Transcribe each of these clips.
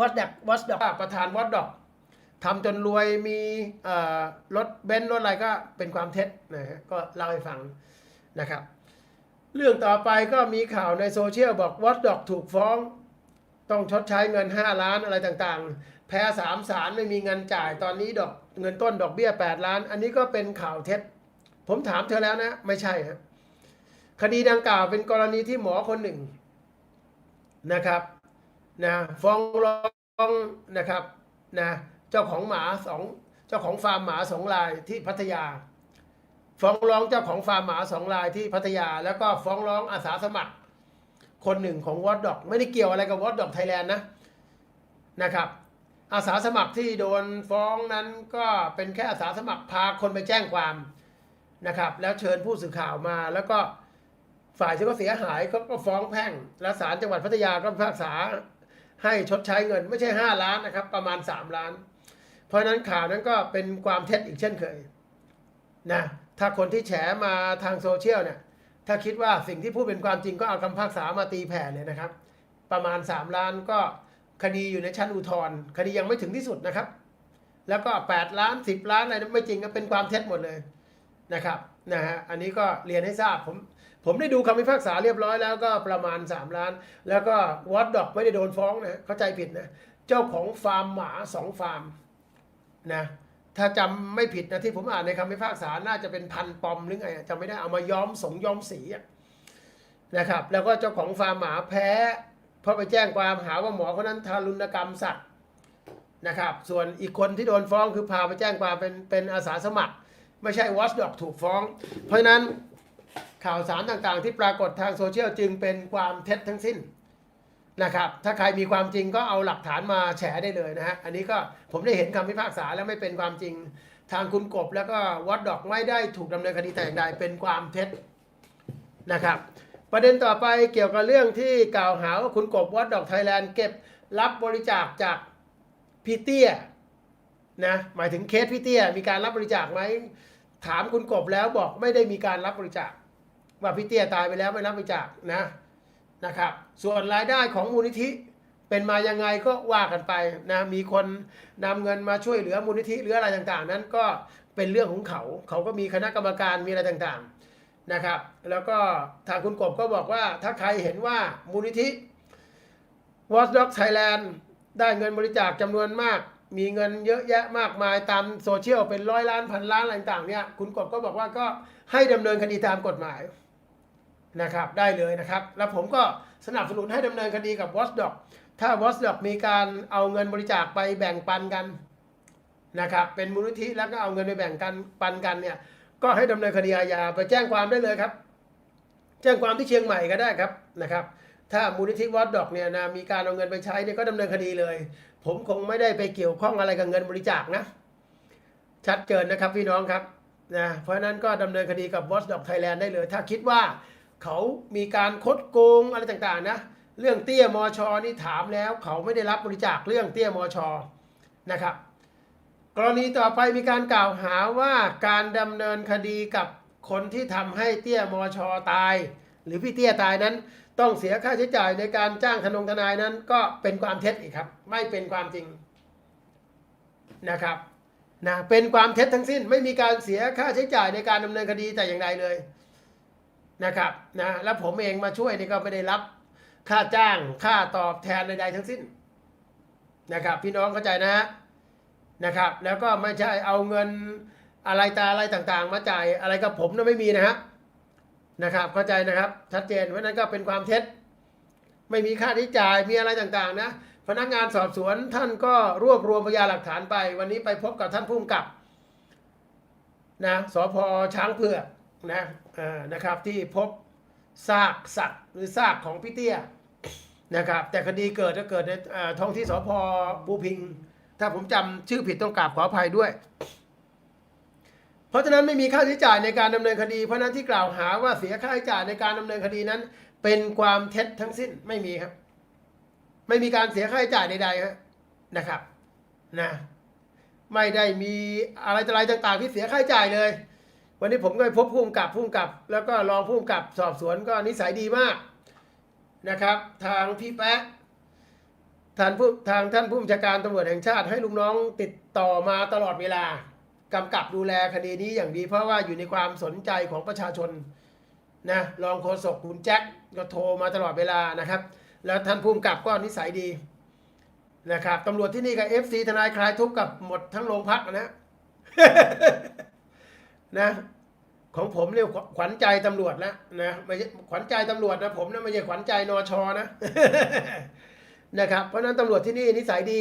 วัดดักวัดดอกประธานวัดดอกทำจนรวยมีรถเบนซ์รถอะไรก็เป็นความเท็จนะฮะก็เล่าให้ฟังนะครับ เรื่องต่อไปก็มีข่าวในโซเชียลบอกวัดดอกถูกฟ้อง ต้องชดใช้เงิน 5 ล้านอะไรต่างๆ แพ้สามศาลไม่มีเงินจ่ายตอนนี้ดอกเงินต้นดอกเบี้ย 8 ล้าน อันนี้ก็เป็นข่าวเท็จ ผมถามเธอแล้วนะ ไม่ใช่ครับคดีดังกล่าวเป็นกรณีที่หมอคนหนึ่งนะครับ นะฟ้องร้องนะครับนะเจ้าของหมาสองเจ้าของฟาร์มหมาสองรายที่พัทยา ฟ้องร้องเจ้าของฟาร์มหมาสองรายที่พัทยา แล้วก็ฟ้องร้องอาสาสมัคร คนหนึ่งของวอตด็อกไม่ได้เกี่ยวอะไรกับวอตด็อกไทยแลนด์นะนะครับอาสาสมัครที่โดนฟ้องนั้นก็เป็นแค่อาสาสมัครพาคนไปแจ้งความนะครับ แล้วเชิญผู้สื่อข่าวมาแล้วก็ฝ่ายที่เขาเสียหายเขาก็ฟ้องแพ่ง และศาลจังหวัดพัทยาก็พิพากษา ให้ชดใช้เงินไม่ใช่ 5 ล้านนะครับ ประมาณ 3 ล้าน เพราะนั้นข่าวนั้นก็เป็นความเท็จอีกเช่นเคยนะถ้าคนที่แฉมาทางโซเชียลเนี่ยถ้าคิดว่าสิ่งที่พูดเป็นความจริงก็เอาคำพากษามาตีแผ่เลยนะครับ ประมาณ 3 ล้านก็คดีอยู่ในชั้นอุทธรณ์คดียังไม่ถึงที่สุดนะครับ แล้วก็ 8 ล้าน 10 ล้านอะไรนั้นไม่จริงก็เป็นความเท็จหมดเลยนะครับนะฮะอันนี้ก็เรียนให้ทราบผม ผมได้ดูคำพิพากษาเรียบร้อยแล้วก็ประมาณ 3 ล้าน แล้วก็วอตดอกไม่ได้โดนฟ้องนะเข้าใจผิดนะเจ้าของฟาร์มหมาสองฟาร์มนะถ้าจำไม่ผิดนะที่ผมอ่านในคำพิพากษาน่าจะเป็นพันปอมหรือไงจำไม่ได้เอามาย้อมสงย้อมสีนะครับ แล้วก็เจ้าของฟาร์มหมาแพ้เพราะไปแจ้งความหาว่าหมอคนนั้นทารุณกรรมสัตว์นะครับ ส่วนอีกคนที่โดนฟ้องคือพาไปแจ้งความเป็นเป็นอาสาสมัคร ไม่ใช่วอชดอกถูกฟ้อง เพราะฉะนั้น ข่าวสารต่างๆ ที่ปรากฏทางโซเชียลจึงเป็นความเท็จทั้งสิ้นนะครับ ถ้าใครมีความจริงก็เอาหลักฐานมาแฉได้เลยนะฮะ อันนี้ก็ผมได้เห็นคำพิพากษาแล้วไม่เป็นความจริง ทางคุณกบแล้วก็วอดดอกไม่ได้ถูกดำเนินคดีแต่อย่างใดเป็นความเท็จนะครับ ประเด็นต่อไปเกี่ยวกับเรื่องที่กล่าวหาว่าคุณกบวอดดอกไทยแลนด์เก็บรับบริจาคจากพี่เตี้ยนะ หมายถึงเคสพี่เตี้ยมีการรับบริจาคไหมถามคุณกบแล้วบอกไม่ได้มีการรับบริจาค ว่าพี่เตี้ยตายไปแล้วไม่รับบริจาคนะนะครับ ส่วนรายได้ของมูลนิธิเป็นมายังไงก็ว่ากันไปนะมีคนนำเงินมาช่วยเหลือมูลนิธิหรืออะไรต่างๆ นั้นก็เป็นเรื่องของเขา เขาก็มีคณะกรรมการมีอะไรต่างๆนะครับ แล้วก็ทางคุณกบก็บอกว่าถ้าใครเห็นว่ามูลนิธิ Watchdog Thailand ได้เงินบริจาคจำนวนมาก มีเงินเยอะแยะมากมายตามโซเชียลเป็นร้อยล้านพันล้านอะไรต่างๆเนี่ยคุณกบก็บอกว่าก็ให้ดำเนินคดีตามกฎหมาย นะครับได้เลยนะครับ แล้วผมก็สนับสนุนให้ดำเนินคดีกับ Watchdog ถ้า Watchdog มีการเอาเงินบริจาคไปแบ่งปันกันนะครับเป็นมูลนิธิแล้วก็เอาเงินไปแบ่งกันปันกันเนี่ยก็ให้ดำเนินคดีอาญาไปแจ้งความได้เลยครับ แจ้งความที่เชียงใหม่ก็ได้ครับนะครับ ถ้ามูลนิธิวอดดอกเนี่ยนะมีการเอาเงินไปใช้เนี่ยก็ดำเนินคดีเลย ผมคงไม่ได้ไปเกี่ยวข้องอะไรกับเงินบริจาคนะ ชัดเจนนะครับพี่น้องครับนะเพราะฉะนั้นก็ดำเนินคดีกับ Watchdog Thailand ได้เลย ถ้าคิดว่า เขามีการคดโกงอะไรต่างๆนะเรื่องเตี้ยมอชอนี่ถามแล้วเขาไม่ได้รับบริจาคเรื่องเตี้ยมอชอนะครับ กรณีต่อไปมีการกล่าวหาว่าการดำเนินคดีกับคนที่ทำให้เตี้ยมอชอตาย หรือพี่เตี้ยตายนั้น ต้องเสียค่าใช้จ่ายในการจ้างทนงทนายนั้น ก็เป็นความเท็จอีกครับ ไม่เป็นความจริงนะครับนะเป็นความเท็จทั้งสิ้นไม่มีการเสียค่าใช้จ่ายในการดำเนินคดีแต่อย่างใดเลย นะครับนะแล้วผมเองมาช่วยนี่ก็ไม่ได้รับค่าจ้างค่าตอบแทนใดๆทั้งสิ้นนะครับพี่น้องเข้าใจนะฮะนะครับ แล้วก็ไม่ใช่เอาเงินอะไรตาอะไรต่างๆ มาจ่ายอะไรกับผมนะไม่มีนะฮะนะครับเข้าใจนะครับชัดเจนเพราะฉะนั้นก็เป็นความเท็จ ไม่มีค่าใช้จ่ายมีอะไรต่างๆนะพนักงานสอบสวนท่านก็รวบรวมพยานหลักฐานไป วันนี้ไปพบกับท่านผู้กำกับนะสพช้างเผือก นะเออนะครับที่พบซากสัตว์หรือซากของพี่เตี้ยนะครับแต่คดีเกิดก็เกิดในท้องที่สพภูพิง ถ้าผมจำชื่อผิดต้องกราบขออภัยด้วย เพราะฉะนั้นไม่มีค่าใช้จ่ายในการดำเนินคดี เพราะนั้นที่กล่าวหาว่าเสียค่าใช้จ่ายในการดำเนินคดีนั้น เป็นความเท็จทั้งสิ้นไม่มีครับ ไม่มีการเสียค่าใช้จ่ายใดๆครับนะครับนะไม่ได้มีอะไรต่ออะไรต่าง ๆ ที่เสียค่าใช้จ่ายเลย วันนี้ผมก็ไปพบผู้กำกับผู้กำกับ แล้วก็รองผู้กำกับสอบสวนก็นิสัยดีมากนะครับ ทางพี่แป๊ะท่านผู้ทางท่านผู้บัญชาการตำรวจแห่งชาติให้ลูกน้องติดต่อมาตลอดเวลากำกับดูแลคดีนี้อย่างดี เพราะว่าอยู่ในความสนใจของประชาชนนะรองโฆษกคุณแจ็คก็โทรมาตลอดเวลานะครับ แล้วท่านผู้กำกับก็นิสัยดีนะครับตำรวจที่นี่กับเอฟซีทนายคลายทุกข์กับหมดทั้งโรงพักนะ นะของผมเรียกขวัญใจตำรวจแล้วนะไม่ใช่ขวัญใจตำรวจนะผมนะไม่ใช่ขวัญใจนอชอนะนะครับเพราะนั้นตำรวจที่นี่นิสัยดี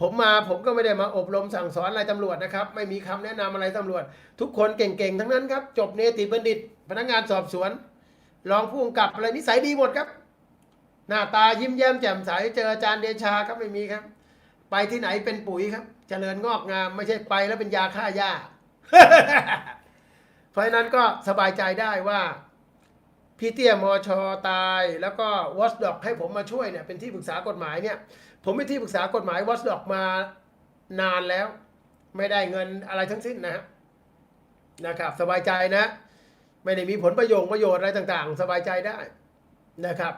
ผมมาผมก็ไม่ได้มาอบรมสั่งสอนอะไรตำรวจนะครับ ไม่มีคำแนะนำอะไรตำรวจ ทุกคนเก่งๆทั้งนั้นครับ จบเนติบัณฑิต พนักงานสอบสวนรองผู้กำกับอะไรนิสัยดีหมดครับ หน้าตายิ้มแย้มแจ่มใสเจออาจารย์เดชาครับไม่มีครับ ไปที่ไหนเป็นปุ๋ยครับเจริญงอกงามไม่ใช่ไปแล้วเป็นยาฆ่าหญ้า เพราะนั้นก็สบายใจได้ว่าพี่เตี้ยมอชอตายแล้วก็วอชด็อกให้ผมมาช่วยเนี่ยเป็นที่ปรึกษากฎหมายเนี่ย ผมเป็นที่ปรึกษากฎหมายวอชด็อกมานานแล้ว ไม่ได้เงินอะไรทั้งสิ้นนะฮะนะครับ สบายใจนะ ไม่ได้มีผลประโยชน์ประโยชน์อะไรต่าง ๆ สบายใจได้นะครับ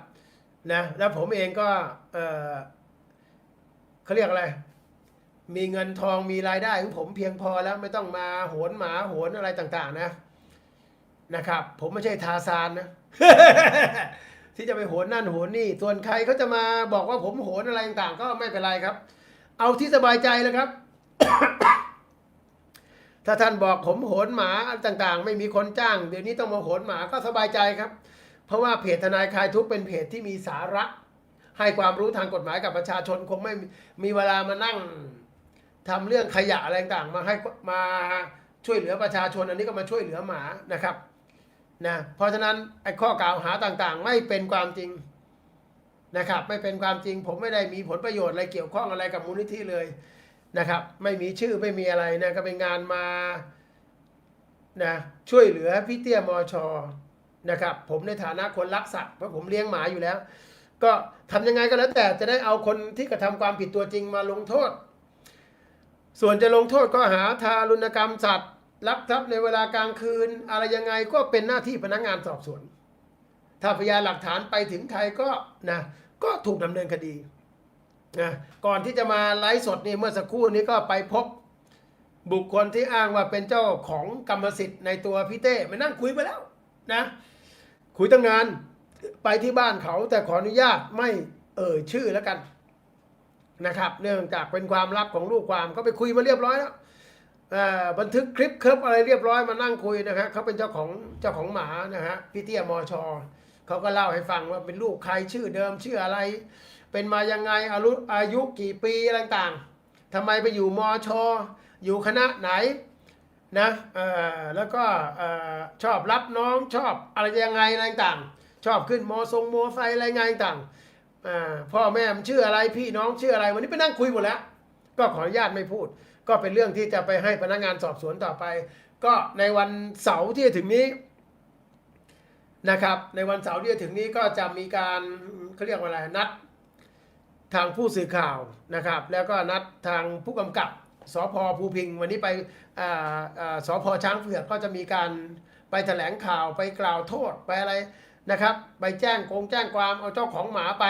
นะแล้วผมเองก็เออเขาเรียกอะไร มีเงินทองมีรายได้ของผมเพียงพอแล้วไม่ต้องมาโหนหมาโหนอะไรต่างๆ นะนะครับ ผมไม่ใช่ทาซานนะที่จะไปโหนนั่นโหนนี่ ส่วนใครเขาจะมาบอกว่าผมโหนอะไรต่างๆ ก็ไม่เป็นไรครับ เอาที่สบายใจเลยครับ ถ้าท่านบอกผมโหนหมาต่างๆ ไม่มีคนจ้าง เดี๋ยวนี้ต้องมาโหนหมาก็สบายใจครับ เพราะว่าเพจทนายคลายทุกเป็นเพจที่มีสาระ ให้ความรู้ทางกฎหมายกับประชาชนคงไม่มีเวลามานั่ง ทำเรื่องขยะอะไรต่างมาให้มาช่วยเหลือประชาชนอันนี้ก็มาช่วยเหลือหมานะครับนะเพราะฉะนั้นไอ้ข้อกล่าวหาต่างๆ ไม่เป็นความจริงนะครับ ไม่เป็นความจริง ผมไม่ได้มีผลประโยชน์อะไรเกี่ยวข้องอะไรกับมูลนิธิเลยนะครับ ไม่มีชื่อไม่มีอะไรนะก็เป็นงานมานะช่วยเหลือพี่เตี้ยมอชอนะครับ ผมในฐานะคนรักสัตว์เพราะผมเลี้ยงหมาอยู่แล้ว ก็ทำยังไงก็แล้วแต่จะได้เอาคนที่กระทำความผิดตัวจริงมาลงโทษ ส่วนจะลงโทษก็หาทารุณกรรมสัตว์ลักทรัพย์ในเวลากลางคืน อะไรยังไงก็เป็นหน้าที่พนักงานสอบสวน ถ้าพยานหลักฐานไปถึงใครก็นะก็ถูกดำเนินคดีนะก่อนที่จะมาไลฟ์สดนี่เมื่อสักครู่นี้ก็ไปพบบุคคลที่อ้างว่าเป็นเจ้าของกรรมสิทธิ์ในตัวพี่เต้มานั่งคุยไปแล้วนะคุยตั้งนานไปที่บ้านเขาแต่ขออนุญาตไม่เอ่ยชื่อแล้วกัน นะครับ เนื่องจากเป็นความลับของลูกความก็ไปคุยมาเรียบร้อยแล้วบันทึกคลิปคลิปอะไรเรียบร้อยมานั่งคุยนะฮะเขาเป็นเจ้าของเจ้าของหมานะฮะพี่เตี้ยมอชอเขาก็เล่าให้ฟังว่าเป็นลูกใครชื่อเดิมชื่ออะไร เป็นมายังไงอายุอายุกี่ปีอะไรต่างๆทำไมไปอยู่มอชออยู่คณะไหนนะอแล้วก็อชอบรับน้องชอบอะไรยังไงอะไรต่าง ชอบขึ้นมอทรงมอไซค์อะไรไงต่าง พ่อแม่มันชื่ออะไรพี่น้องชื่ออะไร วันนี้ไปนั่งคุยหมดแล้ว ก็ขออนุญาตไม่พูด ก็เป็นเรื่องที่จะไปให้พนักงานสอบสวนต่อไป ก็ในวันเสาร์ที่จะถึงนี้นะครับ ในวันเสาร์ที่จะถึงนี้ก็จะมีการเขาเรียกว่าอะไรนัดทางผู้สื่อข่าวนะครับ แล้วก็นัดทางผู้กำกับสพภูพิง วันนี้ไปอ่าอ่าสพช้างเผือกก็จะมีการไปแถลงข่าวไปกล่าวโทษไปอะไร นะครับ ไปแจ้งโกงแจ้งความเอาเจ้าของหมาไป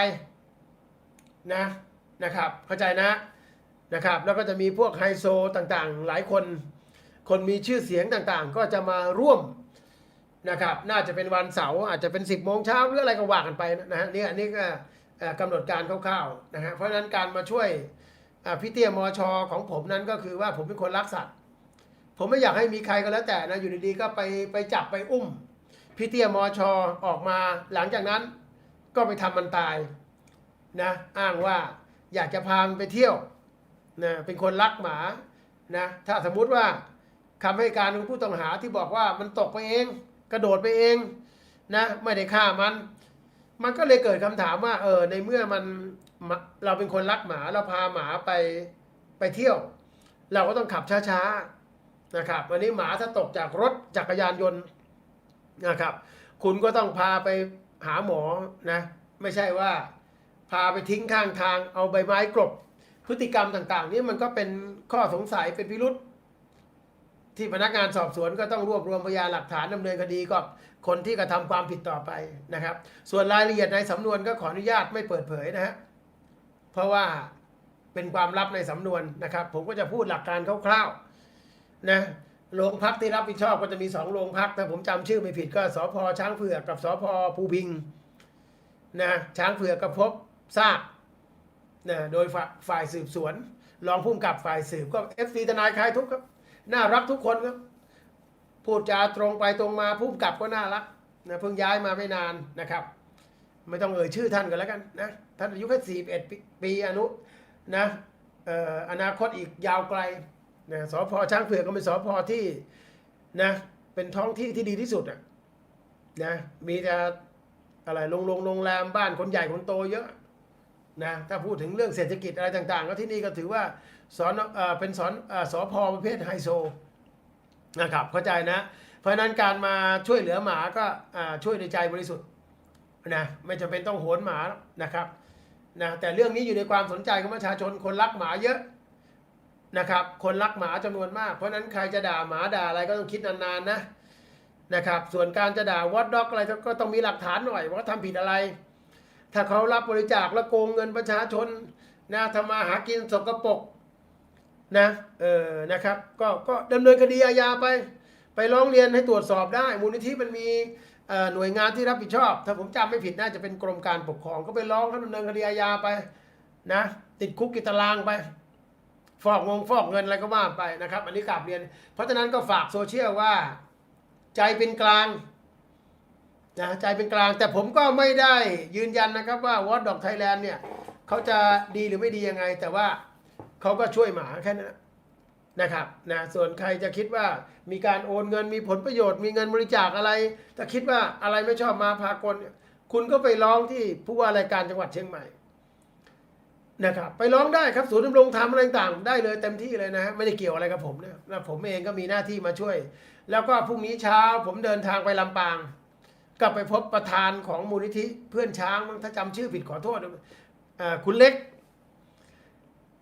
นะนะครับ เข้าใจนะนะครับ แล้วก็จะมีพวกไฮโซต่างๆ หลายคน คนมีชื่อเสียงต่างๆ ก็จะมาร่วมนะครับ น่าจะเป็นวันเสาร์อาจจะเป็น 10บโมงเช้าหรืออะไรก็ว่ากันไปนะฮะนี่อันนี้ก็กำหนดการคร่าวๆนะฮะเพราะฉะนั้นการมาช่วยพี่เตี้ยมอชอของผมนั้นก็คือว่าผมเป็นคนรักสัตว์ผมไม่อยากให้มีใครก็แล้วแต่นะอยู่ดีๆก็ไปไปจับไปอุ้ม พี่เตี้ยมอชอออกมาหลังจากนั้นก็ไปทำมันตายนะอ้างว่าอยากจะพามันไปเที่ยวนะเป็นคนรักหมานะถ้าสมมุติว่าคำให้การของผู้ต้องหาที่บอกว่ามันตกไปเอง กระโดดไปเองนะไม่ได้ฆ่ามัน มันก็เลยเกิดคำถามว่าเออในเมื่อมันมเราเป็นคนรักหมาเราพาหมาไปไปเที่ยว เราก็ต้องขับช้าๆนะครับวันนี้หมาถ้าตกจากรถจักรยานยนต์ นะครับ คุณก็ต้องพาไปหาหมอนะไม่ใช่ว่า พาไปทิ้งข้างทางเอาใบไม้กลบ พฤติกรรมต่างๆ นี่มันก็เป็นข้อสงสัยเป็นพิรุษที่พนักงานสอบสวนก็ต้องรวบรวมพยานหลักฐานดำเนินคดีกับคนที่กระทำความผิดต่อไปนะครับ ส่วนรายละเอียดในสำนวนก็ขออนุญาตไม่เปิดเผยนะฮะเพราะว่าเป็นความลับในสำนวนนะครับ ผมก็จะพูดหลักการคร่าวๆนะ โรงพักที่รับผิดชอบก็จะมีสองโรงพักถ้าผมจำชื่อไม่ผิดก็สพช้างเผือกกับสพภูพิงนะช้างเผือกก็พบทราบนะโดยฝ่ายฝ่ายสืบสวน รองผู้กำกับฝ่ายสืบก็เอฟซีทนายคลายทุกครับ น่ารักทุกคนครับพูดจาตรงไปตรงมาผู้กำกับก็น่ารักนะเพิ่งย้ายมาไม่นานนะครับ ไม่ต้องเอ่ยชื่อท่านกันแล้วกันนะท่านอายุแค่สี่เอ็ดปีอนุนะอออนาคตอีกยาวไกล นะสพช้างเผือกก็เป็นสพที่นะเป็นท้องที่ที่ดีที่สุดอะนะมีแต่อะไรโรงโรงโรงแรมบ้านคนใหญ่คนโตเยอะนะถ้าพูดถึงเรื่องเศรษฐกิจอะไรต่างๆ ก็ที่นี่ก็ถือว่าสอนเอ่อเป็นสอนเอ่อสพประเภทไฮโซนะครับเข้าใจนะ เพราะนั้นการมาช่วยเหลือหมาก็อ่าช่วยในใจบริสุทธิ์นะไม่จำเป็นต้องโหนหมานะครับนะแต่เรื่องนี้อยู่ในความสนใจของประชาชนคนรักหมาเยอะ นะครับคนรักหมาจำนวนมาก เพราะฉะนั้นใครจะด่าหมาด่าอะไรก็ต้องคิดนานๆนะนะครับส่วนการจะด่าวอดด็อกอะไรก็ต้องมีหลักฐานหน่อยว่าทำผิดอะไร ถ้าเขารับบริจาคแล้วโกงเงินประชาชนนะทำมาหากินสกปรกนะเออนะครับก็ก็ดำเนินคดีอาญาไป ไปร้องเรียนให้ตรวจสอบได้ มูลนิธิมันมีหน่วยงานที่รับผิดชอบ ถ้าผมจำไม่ผิดน่าจะเป็นกรมการปกครอง ก็ไปร้องเขาดำเนินคดีอาญาไปนะติดคุกกิดตารางไป ฟอกงงฟอกเงินอะไรก็ว่าไปนะครับ อันนี้กลับเรียน เพราะฉะนั้นก็ฝากโซเชียลว่า ใจเป็นกลางนะใจเป็นกลางแต่ผมก็ไม่ได้ยืนยันนะครับว่าวอ d ดอกไทยแลนด์เนี่ยเขาจะดีหรือไม่ดียังไง แต่ว่าเขาก็ช่วยหมาแค่นั้นนะครับนะส่วนใครจะคิดว่ามีการโอนเงินมีผลประโยชน์ มีเงินบริจาคอะไรถ้าคิดว่าอะไรไม่ชอบมาพากลคุณก็ไปร้องที่ผู้ว่าราชการจังหวัดเชียงใหม่ นะครับไปร้องได้ครับศูนย์ดำรงธรรมอะไรต่างๆได้เลยเต็มที่เลยนะฮะไม่ได้เกี่ยวอะไรกับผมนะนะผมเองก็มีหน้าที่มาช่วย แล้วก็พรุ่งนี้เช้าผมเดินทางไปลำปางก็ไปพบประธานของมูลนิธิเพื่อนช้างถ้าจำชื่อผิดขอโทษคุณเล็ก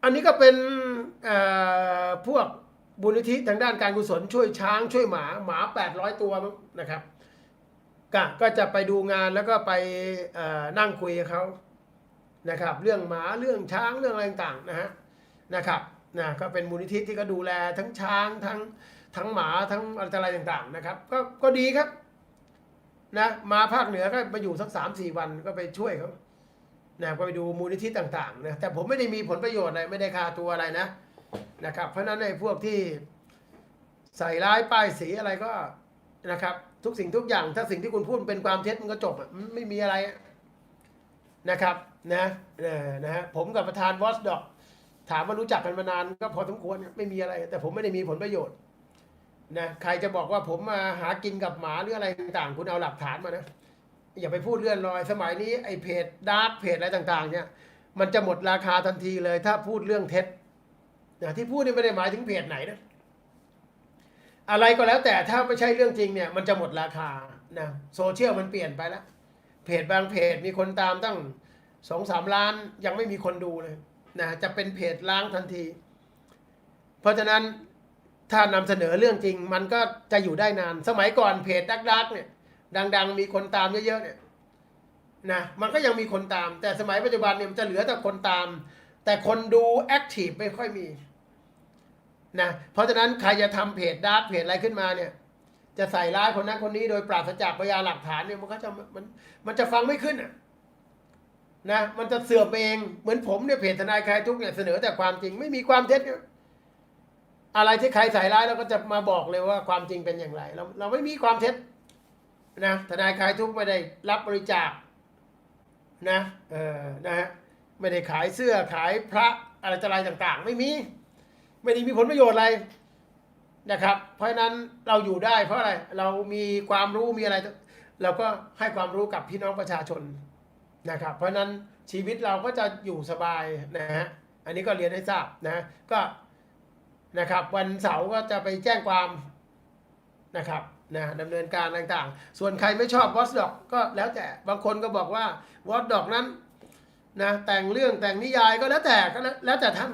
อันนี้ก็เป็นพวกบุญนิธิทางด้านการกุศลช่วยช้างช่วยหมาหมา 800 ตัวนะครับก็จะไปดูงานแล้วก็ไปนั่งคุยกับเขา นะครับ เรื่องหมาเรื่องช้างเรื่องอะไรต่างๆนะฮะนะครับนะก็เป็นมูลนิธิที่ก็ดูแลทั้งช้างทั้งทั้งหมาทั้งอะไรต่างๆนะครับ ก็ก็ดีครับนะมาภาคเหนือก็มาอยู่สักสามสี่วันก็ไปช่วยเขานะก็ไปดูมูลนิธิต่างๆนะแต่ผมไม่ได้มีผลประโยชน์อะไรไม่ได้ค่าตัวอะไรนะนะครับ เพราะนั้นในพวกที่ใส่ร้ายป้ายสีอะไรก็นะครับ ทุกสิ่งทุกอย่างถ้าสิ่งที่คุณพูดเป็นความเท็จมันก็จบอะไม่มีอะไรนะครับ นะเออนะฮะผมกับประธานวอสดอกถามว่ารู้จักกันมานานก็พอสมควรไม่มีอะไร แต่ผมไม่ได้มีผลประโยชน์นะใครจะบอกว่าผมมาหากินกับหมาหรืออะไรต่างๆ คุณเอาหลักฐานมานะ อย่าไปพูดเลื่อนลอย สมัยนี้ไอ้เพจดาร์กเพจอะไรต่างๆ เนี่ย มันจะหมดราคาทันทีเลย ถ้าพูดเรื่องเท็จนะที่พูดนี่ไม่ได้หมายถึงเพจไหนนะอะไรก็แล้วแต่ถ้าไม่ใช่เรื่องจริงเนี่ย มันจะหมดราคานะโซเชียลมันเปลี่ยนไปแล้วเพจบางเพจมีคนตามตั้ง สองสามล้านยังไม่มีคนดูเลยนะจะเป็นเพจล้างทันที เพราะฉะนั้นถ้านำเสนอเรื่องจริง มันก็จะอยู่ได้นาน สมัยก่อนเพจดักๆเนี่ย ดัง ๆ มีคนตามเยอะๆเนี่ยนะมันก็ยังมีคนตาม แต่สมัยปัจจุบันเนี่ยมันจะเหลือแต่คนตาม แต่คนดูแอคทีฟไม่ค่อยมีนะเพราะฉะนั้นใครจะทำเพจดาร์กเพจอะไรขึ้นมาเนี่ย จะใส่ร้ายคนนั้นคนนี้โดยปราศจากพยานหลักฐานเนี่ยมันก็จะมันมันจะฟังไม่ขึ้นอะ นะมันจะเสื่อมเองเหมือนผมเนี่ยเพจทนายคลายทุกเนี่ยเสนอแต่ความจริงไม่มีความเท็จอะไรที่ใครใส่ร้ายเราก็จะมาบอกเลยว่าความจริงเป็นอย่างไร เราเราไม่มีความเท็จนะทนายคลายทุกไม่ได้รับบริจาคนะเออนะฮะไม่ได้ขายเสื้อขายพระอะไรต่ออะไรต่าง ๆ ไม่มี ไม่ได้มีผลประโยชน์อะไรนะครับ เพราะฉะนั้นเราอยู่ได้เพราะอะไรเรามีความรู้มีอะไร เราก็ให้ความรู้กับพี่น้องประชาชน นะครับเพราะนั้นชีวิตเราก็จะอยู่สบายนะฮะอันนี้ก็เรียนให้ทราบนะก็นะครับวันเสาร์ก็จะไปแจ้งความนะครับนะดำเนินการต่างๆ ส่วนใครไม่ชอบวอสดอกก็แล้วแต่บางคนก็บอกว่าวอสดอกนั้นนะแต่งเรื่องแต่งนิยายก็แล้วแต่ก็แล้วแต่ท่าน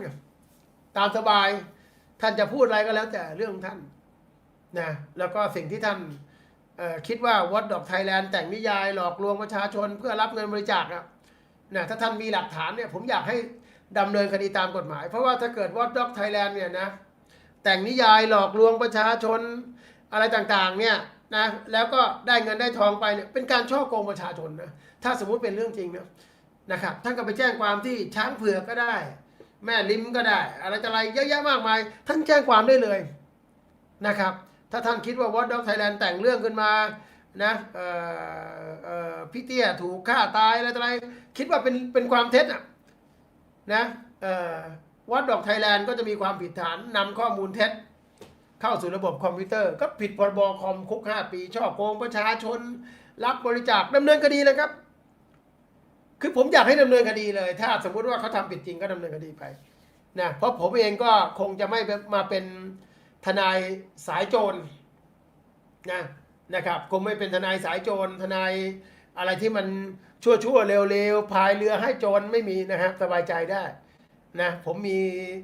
ตามสบายท่านจะพูดอะไรก็แล้วแต่เรื่องท่านนะแล้วก็สิ่งที่ท่าน คิดว่าวอสดอกไทยแลนด์แต่งนิยายหลอกลวงประชาชนเพื่อรับเงินบริจาคอะนะถ้าท่านมีหลักฐานเนี่ยผมอยากให้ดำเนินคดีตามกฎหมาย เพราะว่าถ้าเกิดวอตด็อกไทยแลนด์เนี่ยนะแต่งนิยายหลอกลวงประชาชนอะไรต่างๆเนี่ยนะแล้วก็ได้เงินได้ทองไปเนี่ยเป็นการช่อโกงประชาชนนะถ้าสมมุติเป็นเรื่องจริงนะนะครับท่านก็ไปแจ้งความที่ช้างเผือกก็ได้ แม่ลิ้มก็ได้ อะไรต่ออะไรเยอะแยะมากมาย ท่านแจ้งความได้เลยนะครับ ถ้าท่านคิดว่าวอตด็อกไทยแลนด์แต่งเรื่องขึ้นมานะพี่เตี้ยถูกฆ่าตายอะไรอะไร คิดว่าเป็นเป็นความเท็จอะนะวอตด็อกไทยแลนด์ก็จะมีความผิดฐานนำข้อมูลเท็จ เข้าสู่ระบบคอมพิวเตอร์ ก็ผิดพรบคอมคุก 5 ปีช่อโกงประชาชน รับบริจาคดำเนินคดีเลยครับ คือผมอยากให้ดำเนินคดีเลย ถ้าสมมุติว่าเขาทำผิดจริงก็ดำเนินคดีไปนะเพราะผมเองก็คงจะไม่มาเป็น ทนายสายโจรนะนะครับคงไม่เป็นทนายสายโจรทนายอะไรที่มันชั่วชั่วเร็วๆพายเรือให้โจรไม่มีนะครับสบายใจได้นะผมมี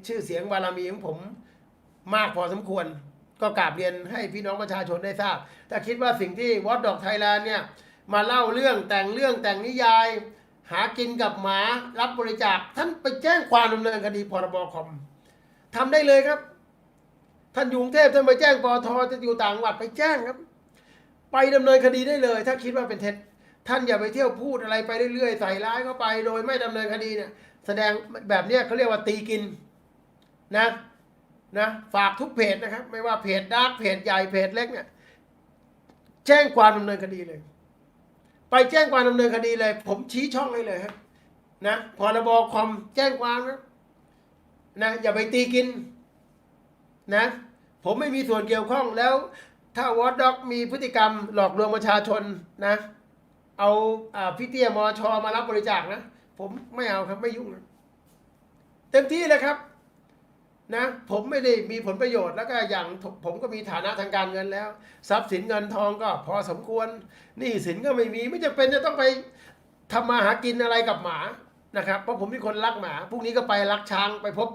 ชื่อเสียงบารมีของผมมากพอสมควร ก็กราบเรียนให้พี่น้องประชาชนได้ทราบแต่คิดว่าสิ่งที่วอดดอกไทยแลนด์เนี่ยมาเล่าเรื่องแต่งเรื่องแต่งนิยาย หากินกับหมารับบริจาคท่านไปแจ้งความดำเนินคดีพรบคอมทำได้เลยครับ ท่านอยู่กรุงเทพท่านไปแจ้งปอทจะอยู่ต่างจังหวัดไปแจ้งครับ ไปดำเนินคดีได้เลย ถ้าคิดว่าเป็นเท็จ ท่านอย่าไปเที่ยวพูดอะไรไปเรื่อยๆใส่ร้ายเข้าไปโดยไม่ดำเนินคดีเนี่ย แสดงแบบเนี้ยเขาเรียกว่าตีกินนะนะฝากทุกเพจนะครับ ไม่ว่าเพจดาร์กเพจใหญ่เพจเล็กเนี่ยแจ้งความดำเนินคดีเลย ไปแจ้งความดำเนินคดีเลย ผมชี้ช่องให้เลยครับนะพรบคอมแจ้งความนะนะอย่าไปตีกิน นะ ผมไม่มีส่วนเกี่ยวข้องแล้ว ถ้าวอตด็อกมีพฤติกรรมหลอกลวงประชาชนนะ เอาอพี่เตี้ยมอชอมารับบริจาคนะ ผมไม่เอาครับไม่ยุ่งนะเต็มที่เลยครับนะผมไม่ได้มีผลประโยชน์แล้วก็อย่างผมก็มีฐานะทางการเงินแล้ว ทรัพย์สินเงินทองก็พอสมควรหนี้สินก็ไม่มีไม่จำเป็นจะต้องไปทำมาหากินอะไรกับหมานะครับ เพราะผมเป็นคนรักหมาพรุ่งนี้ก็ไปรักช้างไปพบ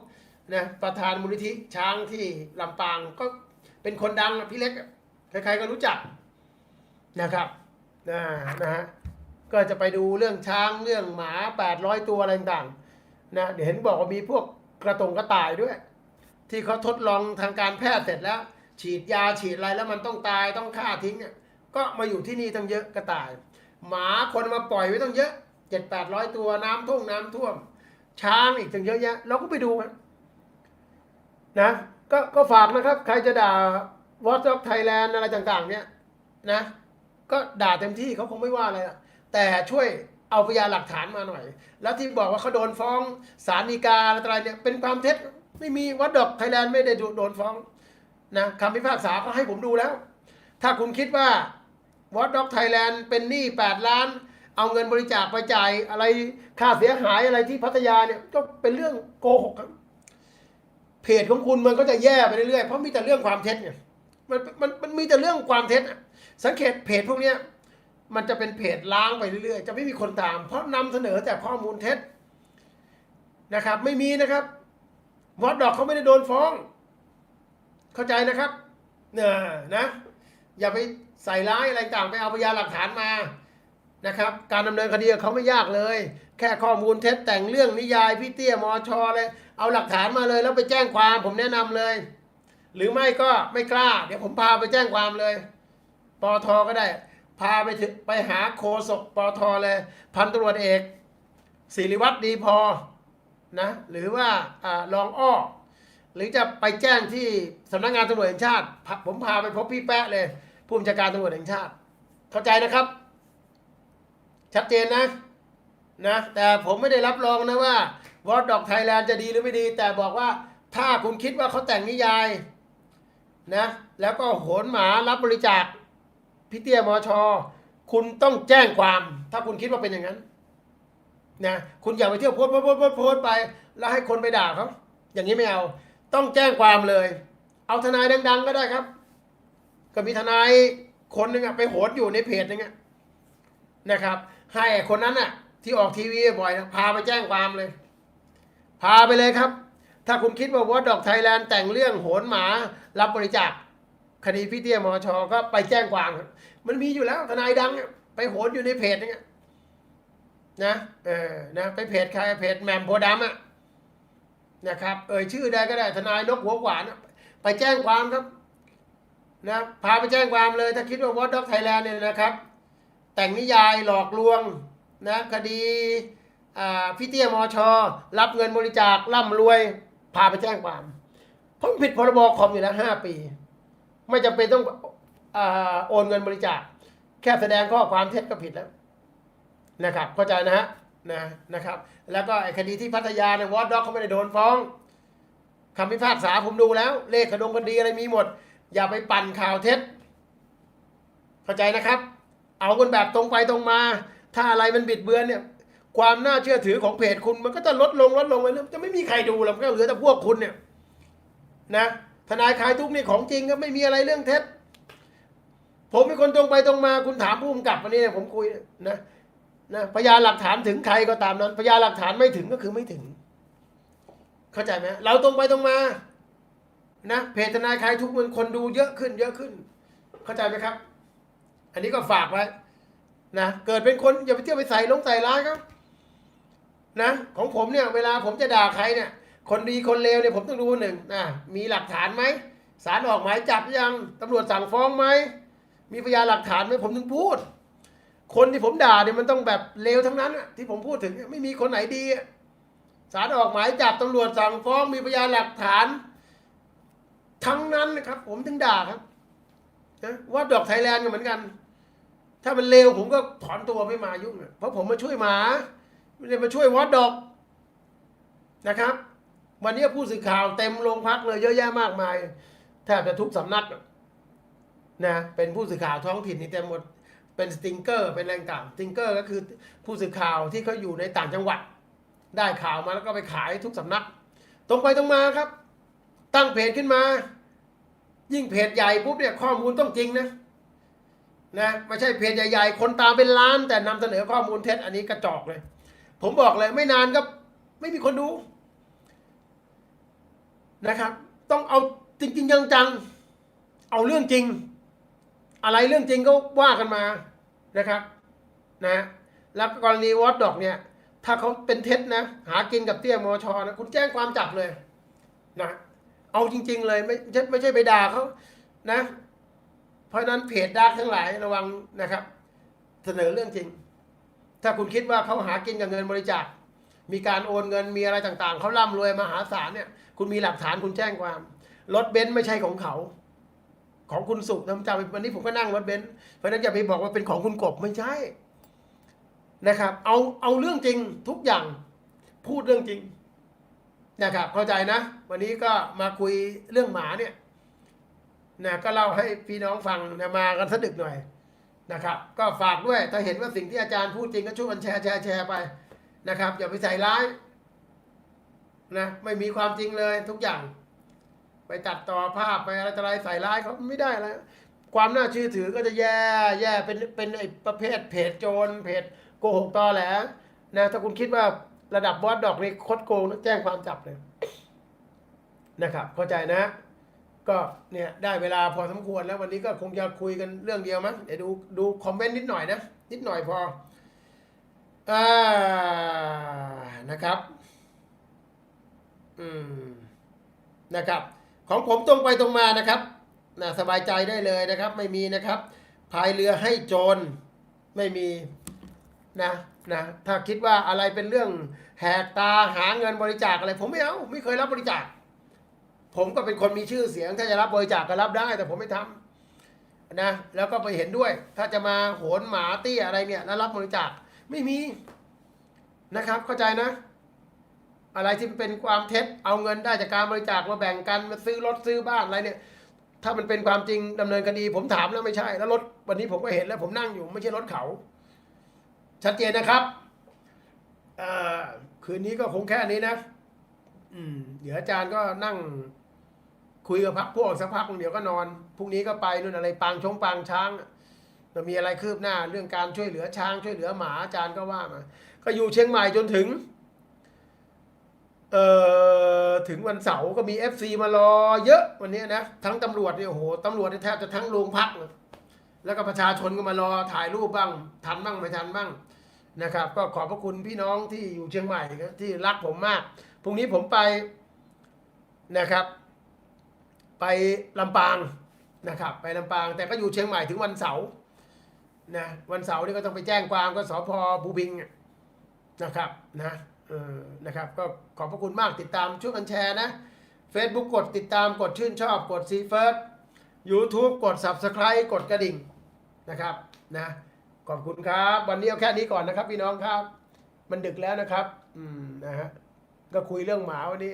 นะประธานมูลนิธิช้างที่ลำปางก็เป็นคนดังอะพี่เล็กใครๆก็รู้จักนะครับนะนะฮะก็จะไปดูเรื่องช้างเรื่องหมา 800 ตัวอะไรต่างๆนะเดี๋ยวเห็นบอกว่ามีพวกกระตงกระต่ายด้วย ที่เขาทดลองทางการแพทย์เสร็จแล้ว ฉีดยาฉีดอะไรแล้วมันต้องตายต้องฆ่าทิ้งเนี่ยก็มาอยู่ที่นี่ตั้งเยอะกระต่าย หมาคนมาปล่อยไว้ตั้งเยอะเจ็ดแปดร้อยตัวน้ำท่วงน้ำท่วม ช้างอีกตั้งเยอะแยะเราก็ไปดูกั นะก็ก็ฝากนะครับ ใครจะด่าวอตซ์ไทยแลนด์อะไรต่างๆ เนี่ยนะ ก็ด่าเต็มที่เขาคงไม่ว่าอะไรอะแต่ช่วยเอาพยานหลักฐานมาหน่อย แล้วที่บอกว่าเขาโดนฟ้องศาลฎีกาอะไรเนี่ยเป็นความเท็จไม่มีวัดดอกไทยแลนด์ไม่ได้โดนฟ้องนะคำพิพากษาก็ให้ผมดูแล้ว ถ้าคุณคิดว่าวัดดอกไทยแลนด์เป็นหนี้ 8 ล้าน เอาเงินบริจาคไปจ่ายอะไรค่าเสียหายอะไรที่พัทยาเนี่ยก็เป็นเรื่องโกหกครับ เพจของคุณมันก็จะแย่ไปเรื่อยๆเพราะมีแต่เรื่องความเท็จไงมันมันมันมีแต่เรื่องความเท็จสังเกตเพจพวกเนี้ยมันจะเป็นเพจล้างไปเรื่อยๆ จะไม่มีคนตาม เพราะนำเสนอแต่ข้อมูลเท็จนะครับ ไม่มีนะครับวอดดอกเขาไม่ได้โดนฟ้อง เข้าใจนะครับเนี่ยนะ อย่าไปใส่ร้ายอะไรต่างไปเอาพยานหลักฐานมานะครับ การดำเนินคดีเขาไม่ยากเลย แค่ข้อมูลเท็จแต่งเรื่องนิยายพี่เตี้ยมอชอเลย เอาหลักฐานมาเลยแล้วไปแจ้งความผมแนะนำเลย หรือไม่ก็ไม่กล้า เดี๋ยวผมพาไปแจ้งความเลยปอทก็ได้ พาไปถึงไปหาโคศกปอทเลย พันตำรวจเอกศิริวัตรดีพอนะหรือว่าอารองอ้อหรือจะไปแจ้งที่สำนักงานตำรวจแห่งชาติ ผมพาไปพบพี่แป๊ะเลยผู้บัญชาการตำรวจแห่งชาติ เข้าใจนะครับ ชัดเจนนะนะ แต่ผมไม่ได้รับรองนะว่า วอดดอกไทยแลนด์จะดีหรือไม่ดี แต่บอกว่าถ้าคุณคิดว่าเขาแต่งนิยายนะแล้วก็โหนหมารับบริจาคพี่เตี้ยมอชอคุณต้องแจ้งความ ถ้าคุณคิดว่าเป็นอย่างนั้นนะคุณอย่าไปเที่ยวโพสต์โพสต์โพสโพสไป แล้วให้คนไปด่าเขาอย่างนี้ไม่เอา ต้องแจ้งความเลย เอาทนายดัง ๆ ก็ได้ครับ ก็มีทนายคนหนึ่งอะไปโหนอยู่ในเพจนึงอะนะครับ ให้คนนั้นอะที่ออกทีวีบ่อยนะพาไปแจ้งความเลย พาไปเลยครับ ถ้าคุณคิดว่าวอดดอกไทยแลนด์แต่งเรื่องโหนหมา รับบริจาคคดีพี่เตี้ยมอชอก็ไปแจ้งความมันมีอยู่แล้วทนายดัง ไปโหนอยู่ในเพจนึงอะนะเออนะไปเพจใครเพจแหม่มโพดำอะนะครับ เอ่ยชื่อได้ก็ได้ทนายนกหัวขวานไปแจ้งความครับนะพาไปแจ้งความเลย ถ้าคิดว่าวอ d ด็อกไทยแลนด์เนี่ยนะครับ แต่งนิยายหลอกลวงนะคดี พี่เตี้ยมอชอรับเงินบริจาคร่ำรวย พาไปแจ้งความเพราะผิดพรบคอมอยู่แล้วห้าปี ไม่จำเป็นต้องอโอนเงินบริจาค แค่แสดงข้อความเท็จก็ผิดแล้วนะครับเข้าใจนะฮะนะนะครับ แล้วก็ไอ้คดีที่พัทยาเนี่ยวอดด็อกเขาไม่ได้โดนฟ้องคำพิพากษาผมดูแล้ว เลขขดงคดีอะไรมีหมด อย่าไปปั่นข่าวเท็จ เข้าใจนะครับ เอากันแบบตรงไปตรงมา ถ้าอะไรมันบิดเบือนเนี่ย ความน่าเชื่อถือของเพจคุณมันก็จะลดลงลดลงไปนะจะไม่มีใครดูหรอกก็เหลือแต่พวกคุณเนี่ยนะทนายคลายทุกข์นี่ของจริงก็ไม่มีอะไรเรื่องเท็จ ผมเป็นคนตรงไปตรงมาคุณถามผู้กำกับวันนี้เนี่ยผมคุยนะนะพยานหลักฐานถึงใครก็ตามนั้นพยานหลักฐานไม่ถึงก็คือไม่ถึง เข้าใจไหมเราตรงไปตรงมานะเพจทนายคลายทุกข์มันคนดูเยอะขึ้น เยอะขึ้น เข้าใจไหมครับ อันนี้ก็ฝากไว้นะเกิดเป็นคนอย่าไปเที่ยวไปใส่ลงใส่ร้ายครับ นะของผมเนี่ยเวลาผมจะด่าใครเนี่ยคนดีคนเลวเนี่ยผมต้องดูหนึ่งนะมีหลักฐานไหมศาลออกหมายจับยังตำรวจสั่งฟ้องไหมมีพยานหลักฐานไหมผมถึงพูด คนที่ผมด่าเนี่ยมันต้องแบบเลวทั้งนั้นที่ผมพูดถึงไม่มีคนไหนดีอะศาลออกหมายจับตำรวจสั่งฟ้องมีพยานหลักฐาน ทั้งนั้นนะครับ ผมถึงด่าครับนะว่าดอกไทยแลนด์ก็เหมือนกัน ถ้ามันเลวผมก็ถอนตัวไม่มายุ่งเพราะผมมาช่วยหมา ไม่ได้มาช่วยวอดดอกนะครับ วันนี้ผู้สื่อข่าวเต็มโรงพักเลยเยอะแยะมากมาย แทบจะทุกสำนักนะเป็นผู้สื่อข่าวท้องถิ่นนี่เต็มหมดเป็นสติงเกอร์เป็นแรงต่างสติงเกอร์ก็คือผู้สื่อข่าวที่เขาอยู่ในต่างจังหวัด ได้ข่าวมาแล้วก็ไปขายทุกสำนัก ตรงไปตรงมาครับ ตั้งเพจขึ้นมา ยิ่งเพจใหญ่ปุ๊บเนี่ยข้อมูลต้องจริงนะนะไม่ใช่เพจใหญ่ๆ คนตามเป็นล้านแต่นำเสนอข้อมูลเท็จอันนี้กระจอกเลย ผมบอกเลยไม่นานก็ไม่มีคนดูนะครับ ต้องเอาจริงๆจังๆเอาเรื่องจริง อะไรเรื่องจริงก็ว่ากันมานะครับนะแล้วกรณีวอตดอกเนี่ย ถ้าเขาเป็นเท็จนะ หากินกับเตี้ยมอชอนะคุณแจ้งความจับเลยนะเอาจริง ๆ เลยไม่ใช่ไม่ใช่ไปด่าเขานะ เพราะนั้นเพจดักทั้งหลายระวังนะครับ เสนอเรื่องจริง ถ้าคุณคิดว่าเขาหากินกับเงินบริจาค มีการโอนเงินมีอะไรต่างๆ เขาร่ำรวยมหาศาลเนี่ย คุณมีหลักฐานคุณแจ้งความ รถเบนซ์ไม่ใช่ของเขา ของคุณสุขนะจำวันนี้ผมก็นั่งรถเบนซ์เพราะฉะนั้นอย่าไปบอกว่าเป็นของคุณกบไม่ใช่นะครับ เอาเอาเรื่องจริงทุกอย่างพูดเรื่องจริงนะครับเข้าใจนะ วันนี้ก็มาคุยเรื่องหมาเนี่ยนะก็เล่าให้พี่น้องฟังนะมากันสะดึกหน่อย นะครับ ก็ฝากด้วยถ้าเห็นว่าสิ่งที่อาจารย์พูดจริงก็ช่วยกันแชร์แชร์แชร์ไปนะครับอย่าไปใส่ร้ายนะไม่มีความจริงเลยทุกอย่าง ไปตัดต่อภาพไปอะไรต่ออะไรใส่ร้ายเขาไม่ได้แล้วความน่าเชื่อถือก็จะแย่แย่เป็นเป็นไอ้ประเภทเพจโจรเพจโกหกตอแหลนะถ้าคุณคิดว่าระดับบอสดอกนี่คดโกงนะแจ้งความจับเลยนะครับ เข้าใจนะ ก็เนี่ยได้เวลาพอสมควรแล้ววันนี้ก็คงจะคุยกันเรื่องเดียวมั้งเดี๋ยวดูดูคอมเมนต์นิดหน่อยนะ นิดหน่อยพออ่านะครับ อืมนะครับ ของผมตรงไปตรงมานะครับนะสบายใจได้เลยนะครับ ไม่มีนะครับพายเรือให้โจรไม่มีนะนะถ้าคิดว่าอะไรเป็นเรื่องแหกตาหาเงินบริจาคอะไร ผมไม่เอา ไม่เคยรับบริจาค ผมก็เป็นคนมีชื่อเสียงถ้าจะรับบริจาคก็รับได้ แต่ผมไม่ทำนะแล้วก็ไปเห็นด้วย ถ้าจะมาโหนหมาเตี้ยอะไรเนี่ยแล้วรับบริจาคไม่มีนะครับ เข้าใจนะ อะไรที่เป็นความเท็จเอาเงินได้จากการบริจาคมาแบ่งกันมาซื้อรถซื้อบ้านอะไรเนี่ย ถ้ามันเป็นความจริงดำเนินคดี ผมถามแล้วไม่ใช่ แล้วรถวันนี้ผมก็เห็นแล้วผมนั่งอยู่ไม่ใช่รถเขา ชัดเจนนะครับคืนนี้ก็คงแค่นี้นะ อืม เดี๋ยวอาจารย์ก็นั่ง คุยกับพักพวกสักพักเดี๋ยวก็นอนพรุ่งนี้ก็ไปนู่นอะไรปางชงปางช้างจะมีอะไรคืบหน้าเรื่องการช่วยเหลือช้าง ช่วยเหลือหมาอาจารย์ก็ว่ามา ก็อยู่เชียงใหม่จนถึงเอ่อถึงวันเสาร์ก็มี FC มารอเยอะวันนี้นะทั้งตำรวจเนี่ยโอ้โหตำรวจแทบจะทั้งโรงพักเลยแล้วก็ประชาชนก็มารอถ่ายรูปบ้างทันบ้างไม่ทันบ้างนะครับ ก็ขอบพระคุณพี่น้องที่อยู่เชียงใหม่ที่รักผมมากพรุ่งนี้ผมไปนะครับ ไปลำปางนะครับ ไปลำปางแต่ก็อยู่เชียงใหม่ถึงวันเสาร์นะวันเสาร์นี่ก็ต้องไปแจ้งความก็สพภูพิงนะครับนะเออนะครับก็ขอบพระคุณมากติดตามช่วยกันแชร์นะ Facebook กดติดตามกดชื่นชอบกดซีเฟิร์ส YouTube กด Subscribe กดกระดิ่งนะครับนะขอบคุณครับ วันนี้เอาแค่นี้ก่อนนะครับพี่น้องครับ มันดึกแล้วนะครับ อืมนะฮะก็คุยเรื่องหมาวันนี้